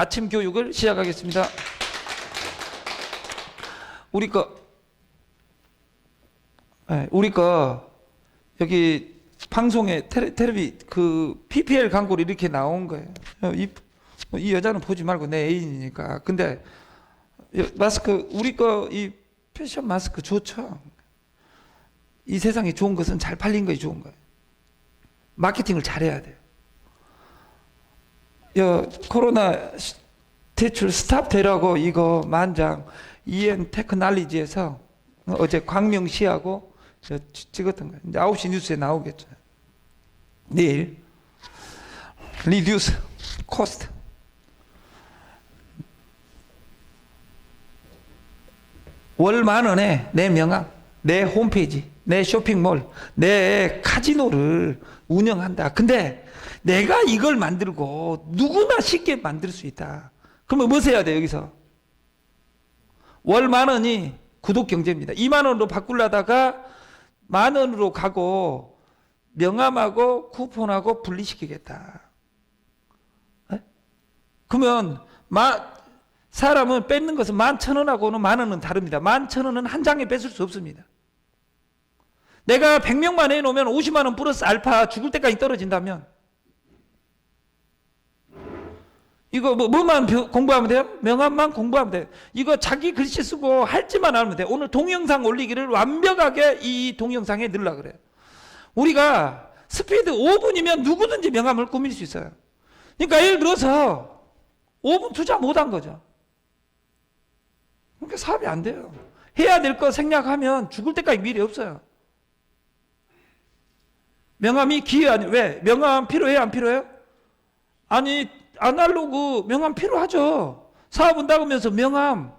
아침 교육을 시작하겠습니다. 우리 거, 예, 우리 거 여기 방송에 테레, 텔레비 그 PPL 광고를 이렇게 나온 거예요. 어, 이, 이 여자는 보지 말고 내 애인이니까. 근데 여- 마스크 우리 거 이 패션 마스크 좋죠. 이 세상에 좋은 것은 잘 팔린 것이 좋은 거예요. 마케팅을 잘해야 돼요. 여 코로나 시- 대출 스탑 되라고 이거 만장 EN 테크놀리지에서 어제 광명시하고 찍었던 거예요. 이제 9시 뉴스에 나오겠죠. 내일 리듀스 코스트 월만 원에 내 명함, 내 홈페이지, 내 쇼핑몰, 내 카지노를 운영한다. 근데 내가 이걸 만들고 누구나 쉽게 만들 수 있다. 그러면 뭐 해야 돼 여기서? 월 만 원이 구독 경제입니다. 2만 원으로 바꾸려다가 만 원으로 가고 명함하고 쿠폰하고 분리시키겠다. 에? 그러면 마, 사람은 뺏는 것은 만 천 원하고는 만 원은 다릅니다. 만 천 원은 한 장에 뺏을 수 없습니다. 내가 100명만 해놓으면 50만 원 플러스 알파 죽을 때까지 떨어진다면 이거 뭐, 뭐만 벼- 공부하면 돼요? 명함만 공부하면 돼요. 이거 자기 글씨 쓰고 할지만 하면 돼요. 오늘 동영상 올리기를 완벽하게 이 동영상에 넣으려 그래요. 우리가 스피드 5분이면 누구든지 명함을 꾸밀 수 있어요. 그러니까 예를 들어서 5분 투자 못한 거죠. 그러니까 사업이 안 돼요. 해야 될 거 생략하면 죽을 때까지 미래 없어요. 명함이 기회 아니 왜? 명함 필요해요? 안 필요해요? 아니 아날로그 명함 필요하죠. 사업은 나가면서 명함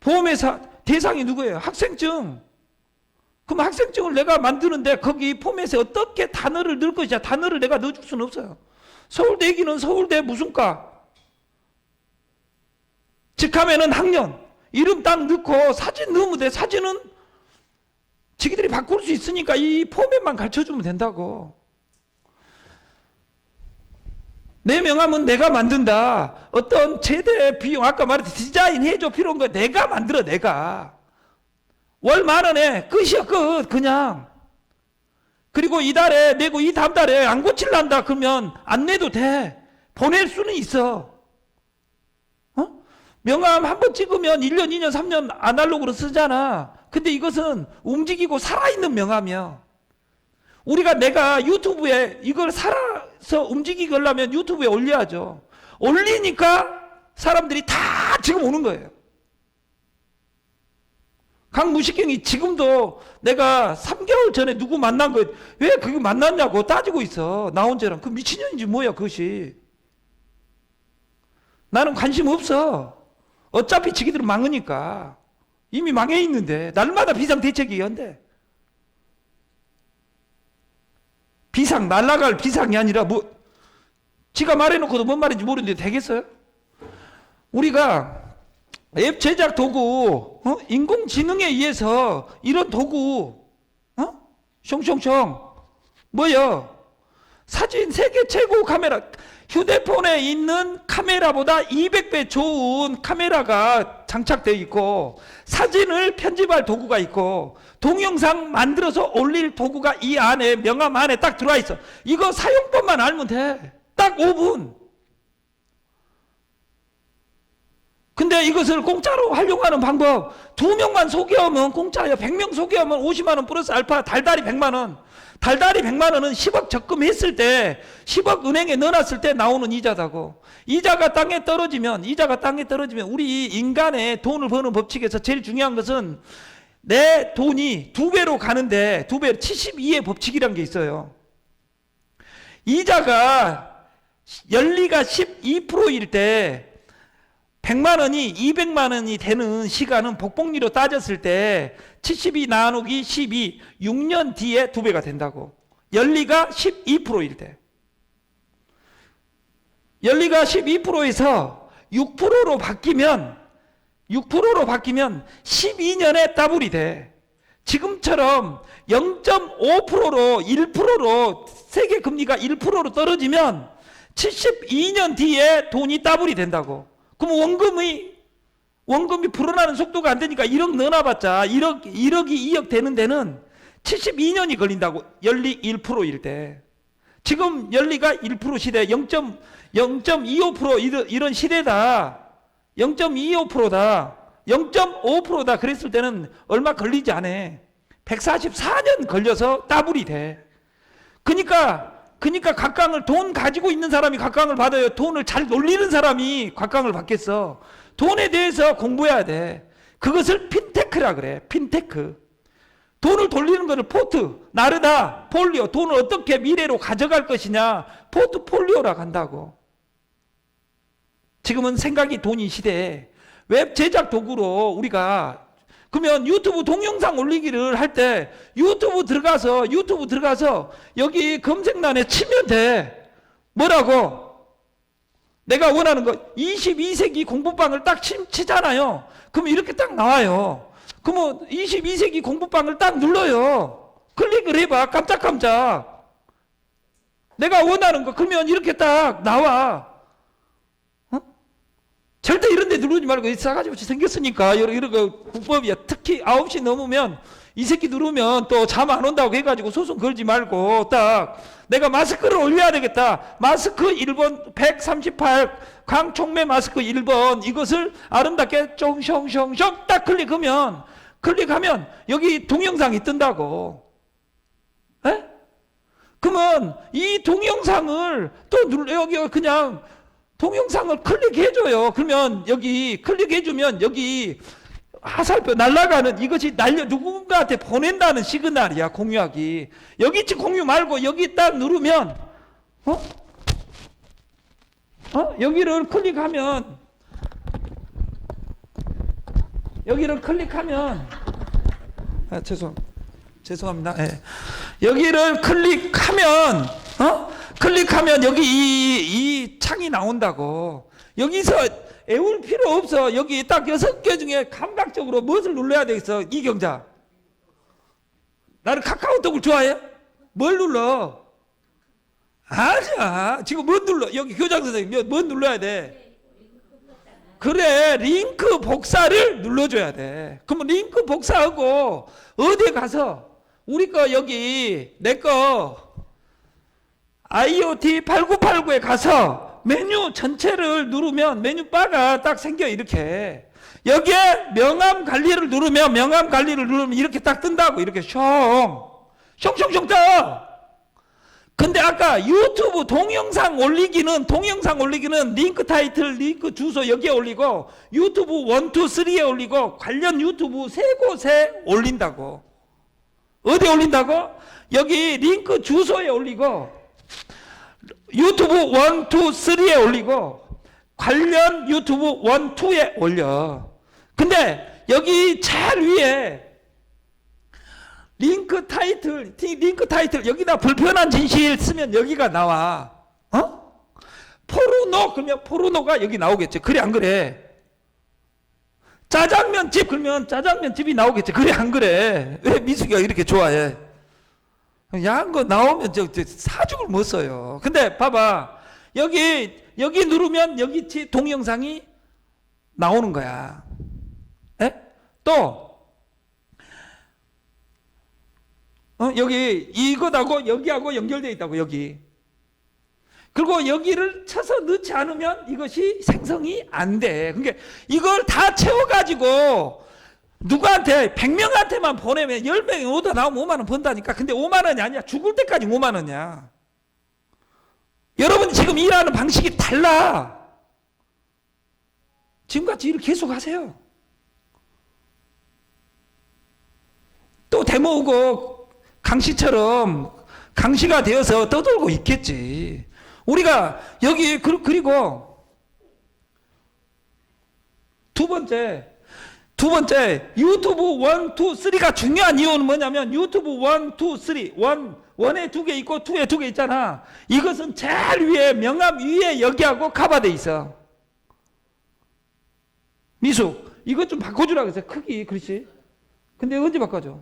보험회사 대상이 누구예요? 학생증. 그럼 학생증을 내가 만드는데 거기 포맷에 어떻게 단어를 넣을 것이냐 단어를 내가 넣어줄 수는 없어요. 서울대 얘기는 서울대 무슨 과 직하면은 학년 이름 딱 넣고 사진 넣으면 돼 사진은 지기들이 바꿀 수 있으니까 이 포맷만 가르쳐주면 된다고. 내 명함은 내가 만든다. 어떤 제대 비용 아까 말했듯이 디자인 해줘 필요한 거 내가 만들어 내가. 월 만 원에 끝이야 끝 그냥. 그리고 이달에 내고 이 다음 달에 안 고칠란다 그러면 안 내도 돼. 보낼 수는 있어. 어? 명함 한 번 찍으면 1년 2년 3년 아날로그로 쓰잖아 근데 이것은 움직이고 살아있는 명함이야 우리가 내가 유튜브에 이걸 살아서 움직이게 하려면 유튜브에 올려야죠 올리니까 사람들이 다 지금 오는 거예요 강무식경이 지금도 내가 3개월 전에 누구 만난 거, 왜 그게 만났냐고 따지고 있어. 나 혼자랑. 그 미친년인지 뭐야, 그것이. 나는 관심 없어. 어차피 지기들은 망하니까. 이미 망해 있는데. 날마다 비상 대책이 연대. 비상, 날라갈 비상이 아니라 뭐, 지가 말해놓고도 뭔 말인지 모르는데 되겠어요? 우리가 앱 제작 도구, 어? 인공지능에 의해서 이런 도구, 어? 숑숑숑, 뭐요? 사진 세계 최고 카메라, 휴대폰에 있는 카메라보다 200배 좋은 카메라가 장착되어 있고, 사진을 편집할 도구가 있고, 동영상 만들어서 올릴 도구가 이 안에, 명함 안에 딱 들어와 있어. 이거 사용법만 알면 돼. 딱 5분. 근데 이것을 공짜로 활용하는 방법 두 명만 소개하면 공짜예요. 100명 소개하면 50만 원 플러스 알파 달달이 100만 원. 달달이 100만 원은 10억 적금했을 때 10억 은행에 넣어놨을 때 나오는 이자다고. 이자가 땅에 떨어지면 이자가 땅에 떨어지면 우리 인간의 돈을 버는 법칙에서 제일 중요한 것은 내 돈이 두 배로 가는데 두 배, 72의 법칙이란 게 있어요. 이자가 연리가 12%일 때 100만 원이 200만 원이 되는 시간은 복복리로 따졌을 때 72 나누기 12, 6년 뒤에 두 배가 된다고. 연리가 12%일 때. 연리가 12%에서 6%로 바뀌면 6%로 바뀌면 12년에 더블이 돼. 지금처럼 0.5%로 1%로 세계 금리가 1%로 떨어지면 72년 뒤에 돈이 따블이 된다고. 그럼 원금이 원금이 불어나는 속도가 안 되니까 1억 넣어놔봤자 1억 1억이 2억 되는 데는 72년이 걸린다고 연리 1%일 때. 지금 연리가 1% 시대 0.0.25% 이런, 시대다. 0.25%다. 0.5%다. 그랬을 때는 얼마 걸리지 않아. 144년 걸려서 따블이 돼. 그러니까 그러니까 각광을 돈 가지고 있는 사람이 각광을 받아요. 돈을 잘 놀리는 사람이 각광을 받겠어. 돈에 대해서 공부해야 돼. 그것을 핀테크라 그래. 핀테크. 돈을 돌리는 거를 포트, 나르다, 폴리오, 돈을 어떻게 미래로 가져갈 것이냐, 포트폴리오라 한다고. 지금은 생각이 돈이 시대에 웹 제작 도구로 우리가 그러면 유튜브 동영상 올리기를 할 때 유튜브 들어가서 유튜브 들어가서 여기 검색란에 치면 돼. 뭐라고? 내가 원하는 거 22세기 공부방을 딱 치, 치잖아요. 그럼 이렇게 딱 나와요. 그러면 22세기 공부방을 딱 눌러요. 클릭을 해봐. 깜짝깜짝. 내가 원하는 거 그러면 이렇게 딱 나와. 어? 절대 이런 데 누르지 말고 이 싸가지 없이 생겼으니까 이런, 이런 거 국법이야. 특히 9시 넘으면 이 새끼 누르면 또 잠 안 온다고 해가지고 소송 걸지 말고 딱 내가 마스크를 올려야 되겠다. 마스크 1번 138 강총매 마스크 1번 이것을 아름답게 쫑숑숑숑 딱 클릭하면 클릭하면 여기 동영상이 뜬다고. 에? 그러면 이 동영상을 또 눌러 여기 그냥 동영상을 클릭해줘요. 그러면 여기 클릭해주면 여기 화살표 날아가는 이것이 날려 누군가한테 보낸다는 시그널이야 공유하기. 여기 있지 공유 말고 여기 딱 누르면 어? 어? 여기를 클릭하면 여기를 클릭하면 아, 죄송 죄송합니다. 예. 여기를 클릭하면 어? 클릭하면 여기 이, 이 창이 나온다고. 여기서 애울 필요 없어. 여기 딱 여섯 개 중에 감각적으로 무엇을 눌러야 되겠어? 이경자. 나는 카카오톡을 좋아해? 뭘 눌러? 아니야. 지금 뭐 눌러? 여기 교장 선생님, 뭐- 뭐 눌러야 돼? 그래, 링크 복사를 눌러줘야 돼. 그러면 링크 복사하고 어디에 가서 우리 거 여기 내 거 IoT 8989에 가서 메뉴 전체를 누르면 메뉴 바가 딱 생겨 이렇게. 여기에 명함 관리를 누르면 명함 관리를 누르면 이렇게 딱 뜬다고 이렇게 숑. 숑숑숑 떠! 근데 아까 유튜브 동영상 올리기는 동영상 올리기는 링크 타이틀 링크 주소 여기에 올리고 유튜브 1, 2, 3에 올리고 관련 유튜브 세 곳에 올린다고. 어디 올린다고? 여기 링크 주소에 올리고 유튜브 1, 2, 3에 올리고 관련 유튜브 1, 2에 올려. 근데 여기 제일 위에 링크 타이틀, 티- 링크 타이틀 여기다 불편한 진실 쓰면 여기가 나와. 어? 포르노 그러면 포르노가 여기 나오겠지. 그래 안 그래? 짜장면 집 그러면 짜장면 집이 나오겠지. 그래 안 그래? 왜 미숙이가 이렇게 좋아해? 야한 거 나오면 저, 저 사죽을 못 써요. 근데 봐봐. 여기 여기 누르면 여기 지- 동영상이 나오는 거야. 에? 또 어, 여기 이것하고 여기하고 연결되어 있다고 여기. 그리고 여기를 쳐서 넣지 않으면 이것이 생성이 안 돼. 그러니까 이걸 다 채워가지고 누구한테 100명한테만 보내면 10명이 오다 나오면 5만 원 번다니까. 근데 5만 원이 아니야. 죽을 때까지 5만 원이야. 여러분 지금 일하는 방식이 달라. 지금같이 일을 계속 하세요. 또 대모으고 강씨처럼 강씨가 되어서 떠돌고 있겠지. 우리가 여기 그- 그리고 두 번째 두 번째 유튜브 1, 2, 3가 중요한 이유는 뭐냐면 유튜브 1, 2, 3 1, 1에 두 개 있고 2에 두 개 있잖아. 이것은 제일 위에 명함 위에 여기하고 카바돼 있어. 미숙 이것 좀 바꿔주라 그랬어 크기 그렇지? 근데 언제 바꿔줘?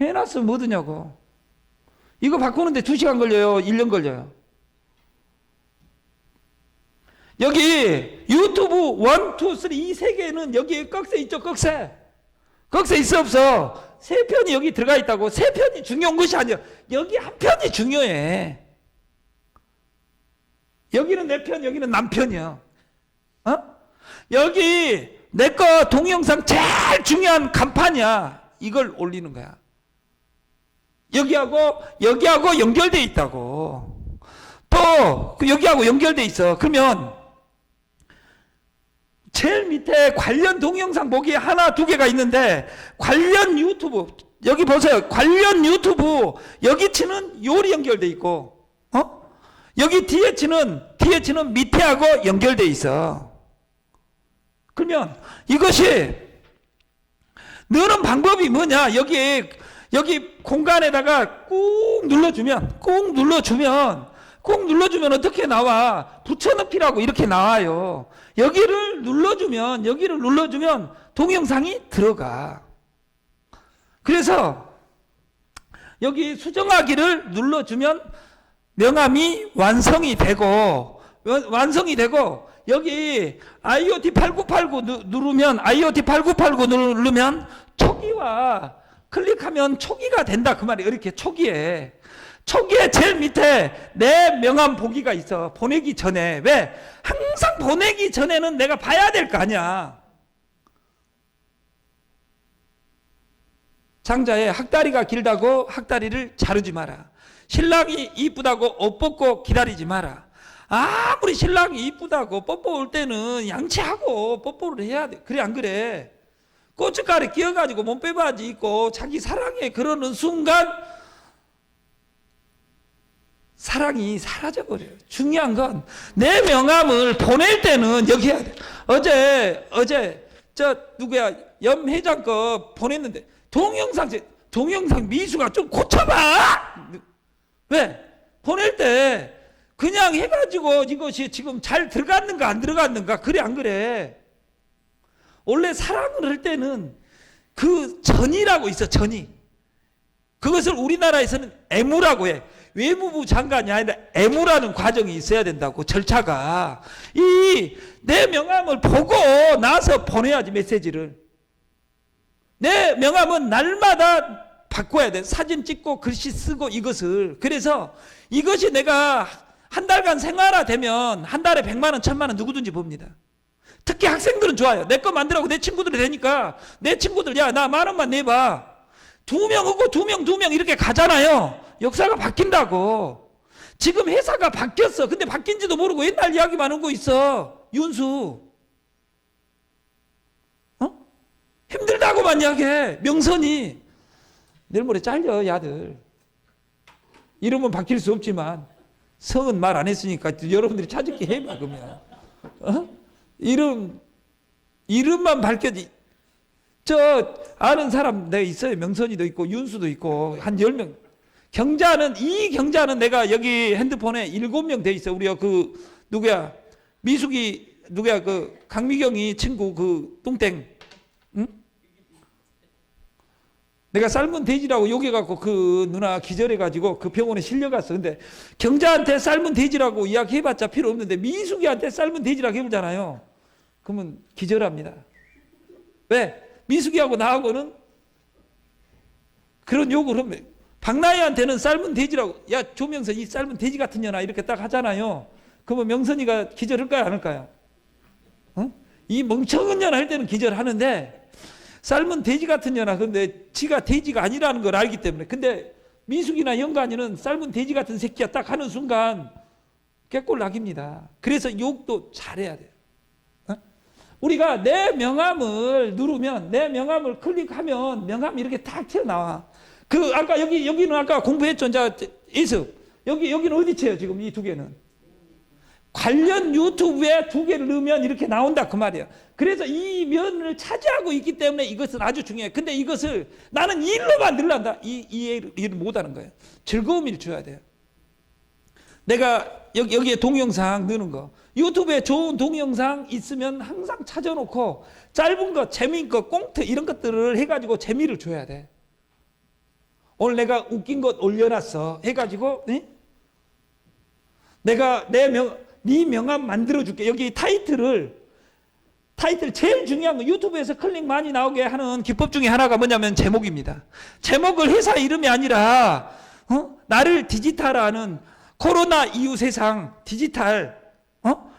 해놨으면 뭐 드냐고. 이거 바꾸는데 2시간 걸려요? 1년 걸려요 여기 유튜브 원, 투, 쓰리 이세 개는 여기에 꺽쇠 있죠, 꺽쇠. 꺽쇠 있어 없어? 세 편이 여기 들어가 있다고. 세 편이 중요한 것이 아니야. 여기 한 편이 중요해. 여기는 내 편, 여기는 남편이야. 어? 여기 내 거 동영상 제일 중요한 간판이야. 이걸 올리는 거야. 여기하고 여기하고 연결돼 있다고. 또그 여기하고 연결돼 있어. 그러면 제일 밑에 관련 동영상 보기 하나 두 개가 있는데 관련 유튜브 여기 보세요. 관련 유튜브 여기 치는 요리 연결돼 있고 어? 여기 뒤에 치는 뒤에 치는 밑에하고 연결돼 있어. 그러면 이것이 넣는 방법이 뭐냐? 여기 여기 공간에다가 꾹 눌러주면 꾹 눌러주면 꾹 눌러주면 어떻게 나와? 붙여넣기라고 이렇게 나와요. 여기를 눌러주면 여기를 눌러주면 동영상이 들어가. 그래서 여기 수정하기를 눌러주면 명함이 완성이 되고 완- 완성이 되고 여기 IoT 8989 누- 누르면 IoT 8989 누르면 초기화 클릭하면 초기가 된다 그 말이에요. 이렇게 초기에 초기에 제일 밑에 내 명함 보기가 있어. 보내기 전에 왜 항상 보내기 전에는 내가 봐야 될 거 아니야. 장자에 학다리가 길다고 학다리를 자르지 마라. 신랑이 이쁘다고 옷 벗고 기다리지 마라. 아무리 신랑이 이쁘다고 뽀뽀 올 때는 양치하고 뽀뽀를 해야 돼. 그래 안 그래? 고춧가루 끼어가지고 몸빼바지 입고 자기 사랑에 그러는 순간 사랑이 사라져버려요. 중요한 건 내 명함을 보낼 때는 여기 해야 돼. 어제, 어제, 저, 누구야, 염 회장 거 보냈는데, 동영상, 제- 동영상 미수가 좀 고쳐봐! 왜? 보낼 때, 그냥 해가지고 이것이 지금 잘 들어갔는가 안 들어갔는가, 그래, 안 그래? 원래 사랑을 할 때는 그 전이라고 있어, 전이. 그것을 우리나라에서는 애무라고 해. 외무부 장관이 아니라 애무라는 과정이 있어야 된다고 절차가. 이 내 명함을 보고 나서 보내야지 메시지를. 내 명함은 날마다 바꿔야 돼. 사진 찍고 글씨 쓰고 이것을. 그래서 이것이 내가 한 달간 생활화 되면 한 달에 백만 원 천만 원 누구든지 봅니다. 특히 학생들은 좋아요. 내 거 만들라고 내 친구들이 되니까 내 친구들 야 나 만 원만 내봐. 두 명 오고 두 명 두 명 이렇게 가잖아요. 역사가 바뀐다고. 지금 회사가 바뀌었어. 근데 바뀐지도 모르고 옛날 이야기만 하고 있어. 윤수. 어? 힘들다고만 이야기해. 명선이. 내일 모레 잘려, 야들. 이름은 바뀔 수 없지만 성은 말 안 했으니까 여러분들이 찾을게 해봐, 그러면. 어? 이름, 이름만 밝혀지. 저 아는 사람 내가 있어요. 명선이도 있고 윤수도 있고 한 열명 경자는 이 경자는 내가 여기 핸드폰에 일곱 명 돼 있어. 우리가 그 누구야 미숙이 누구야 그 강미경이 친구 그 뚱땡 응? 내가 삶은 돼지라고 욕해갖고 그 누나 기절해가지고 그 병원에 실려갔어. 근데 경자한테 삶은 돼지라고 이야기해봤자 필요 없는데 미숙이한테 삶은 돼지라고 해보잖아요. 그러면 기절합니다. 왜? 미숙이하고 나하고는 그런 욕을 하면 박나희한테는 삶은 돼지라고 야 조명선 이 삶은 돼지 같은 년아 이렇게 딱 하잖아요. 그러면 명선이가 기절할까요 안 할까요? 어? 이 멍청한 년아 할 때는 기절하는데 삶은 돼지 같은 년아 근데 지가 돼지가 아니라는 걸 알기 때문에 근데 미숙이나 영관이는 삶은 돼지 같은 새끼야 딱 하는 순간 깨꼴 낙입니다. 그래서 욕도 잘해야 돼요. 우리가 내 명함을 누르면 내 명함을 클릭하면 명함이 이렇게 딱 튀어나와. 그 아까 여기 여기는 아까 공부했죠. 이제 이습 여기 여기는 어디 쳐요 지금 이 두 개는 관련 유튜브에 두 개를 넣으면 이렇게 나온다 그 말이야. 그래서 이 면을 차지하고 있기 때문에 이것은 아주 중요해. 근데 이것을 나는 일로만 늘란다. 이 이해를 이해를 못 하는 거예요. 즐거움을 줘야 돼요. 내가 여기 여기에 동영상 넣는 거 유튜브에 좋은 동영상 있으면 항상 찾아놓고 짧은 거 재미있는 거 꽁트 이런 것들을 해가지고 재미를 줘야 돼. 오늘 내가 웃긴 것 올려놨어 해가지고 네? 내가 내 명 네 명함 만들어 줄게. 여기 타이틀을 타이틀 제일 중요한 거 유튜브에서 클릭 많이 나오게 하는 기법 중에 하나가 뭐냐면 제목입니다. 제목을 회사 이름이 아니라 어? 나를 디지털화하는 코로나 이후 세상 디지털 어?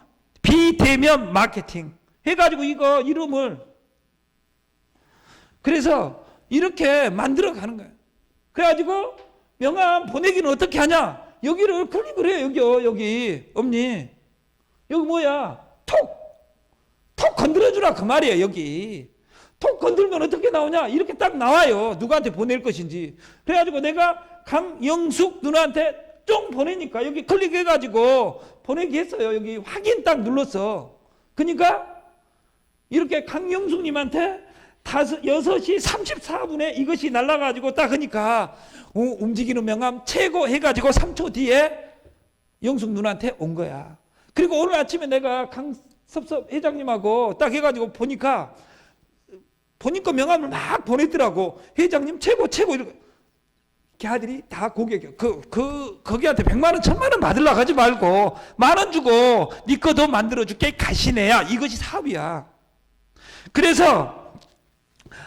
비대면 마케팅 해가지고 이거 이름을 그래서 이렇게 만들어 가는 거예요. 그래가지고 명함 보내기는 어떻게 하냐? 여기를 클릭을 해요. 여기요, 여기. 엄니. 여기 뭐야? 톡! 톡 건드려주라. 그 말이에요, 여기. 톡 건들면 어떻게 나오냐? 이렇게 딱 나와요. 누구한테 보낼 것인지. 그래가지고 내가 강영숙 누나한테 쫑 보내니까 여기 클릭해가지고 보내기 했어요. 여기 확인 딱 눌렀어. 그러니까 이렇게 강영숙님한테 다섯, 6시 34분에 이것이 날라가지고 딱 하니까 어, 움직이는 명함 최고 해가지고 3초 뒤에 영숙 누나한테 온 거야. 그리고 오늘 아침에 내가 강섭섭 회장님하고 딱 해가지고 보니까 보니까 명함을 막 보냈더라고. 회장님 최고 최고 이렇게. 걔들이 다 고객이야. 그, 그, 거기한테 100만 원, 1000만 원 받으려고 하지 말고, 만 원 주고, 니 거도 만들어줄게. 가시네야. 이것이 사업이야. 그래서,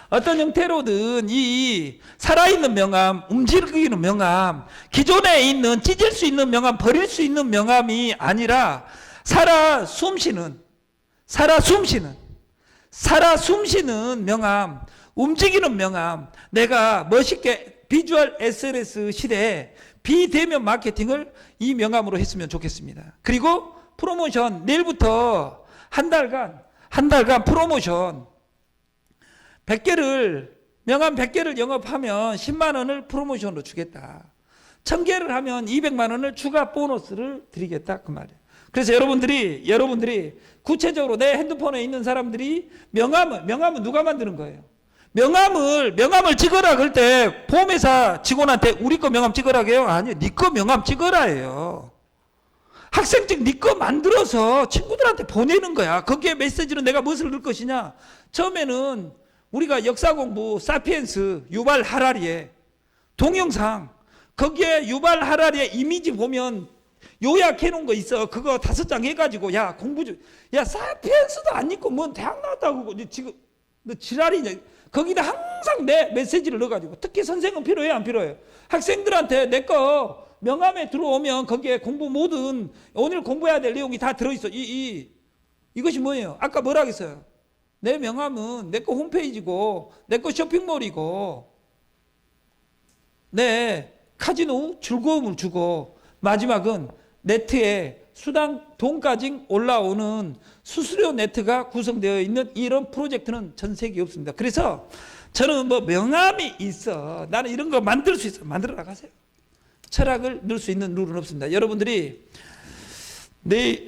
어떤 형태로든 이 살아있는 명함, 움직이는 명함, 기존에 있는 찢을 수 있는 명함, 버릴 수 있는 명함이 아니라, 살아 숨쉬는, 살아 숨쉬는, 살아 숨쉬는 명함, 움직이는 명함, 내가 멋있게 비주얼 SNS 시대에 비대면 마케팅을 이 명함으로 했으면 좋겠습니다. 그리고 프로모션 내일부터 한 달간 한 달간 프로모션 100개를 명함 100개를 영업하면 10만 원을 프로모션으로 주겠다. 1000개를 하면 200만 원을 추가 보너스를 드리겠다 그 말이에요. 그래서 여러분들이 여러분들이 구체적으로 내 핸드폰에 있는 사람들이 명함을 명함은 누가 만드는 거예요? 명함을 명함을 찍어라 그럴 때 보험회사 직원한테 우리 거 명함 찍어라 해요? 아니요. 네거 명함 찍어라예요. 학생증 네거 만들어서 친구들한테 보내는 거야. 거기에 메시지는 내가 무엇을 넣을 것이냐? 처음에는 우리가 역사 공부 사피엔스 유발 하라리에 동영상 거기에 유발 하라리의 이미지 보면 요약해 놓은 거 있어. 그거 다섯 장 해가지고 야 공부 좀. 야 사피엔스도 안 읽고 뭔 대학 나왔다고 지금 너 지랄이냐? 거기다 항상 내 메시지를 넣어가지고 특히 선생은 필요해요 안 필요해요? 학생들한테 내 거 명함에 들어오면 거기에 공부 모든 오늘 공부해야 될 내용이 다 들어있어. 이, 이 이것이 뭐예요? 아까 뭐라 했어요? 내 명함은 내 거 홈페이지고 내 거 쇼핑몰이고 내 카지노 즐거움을 주고 마지막은 네트에 수당 돈까지 올라오는 수수료 네트가 구성되어 있는 이런 프로젝트는 전 세계에 없습니다. 그래서 저는 뭐 명함이 있어. 나는 이런 거 만들 수 있어. 만들어 나가세요. 철학을 넣을 수 있는 룰은 없습니다. 여러분들이 내,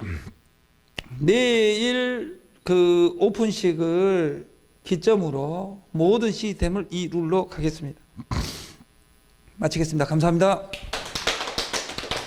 내일 그 오픈식을 기점으로 모든 시스템을 이 룰로 가겠습니다. 마치겠습니다. 감사합니다.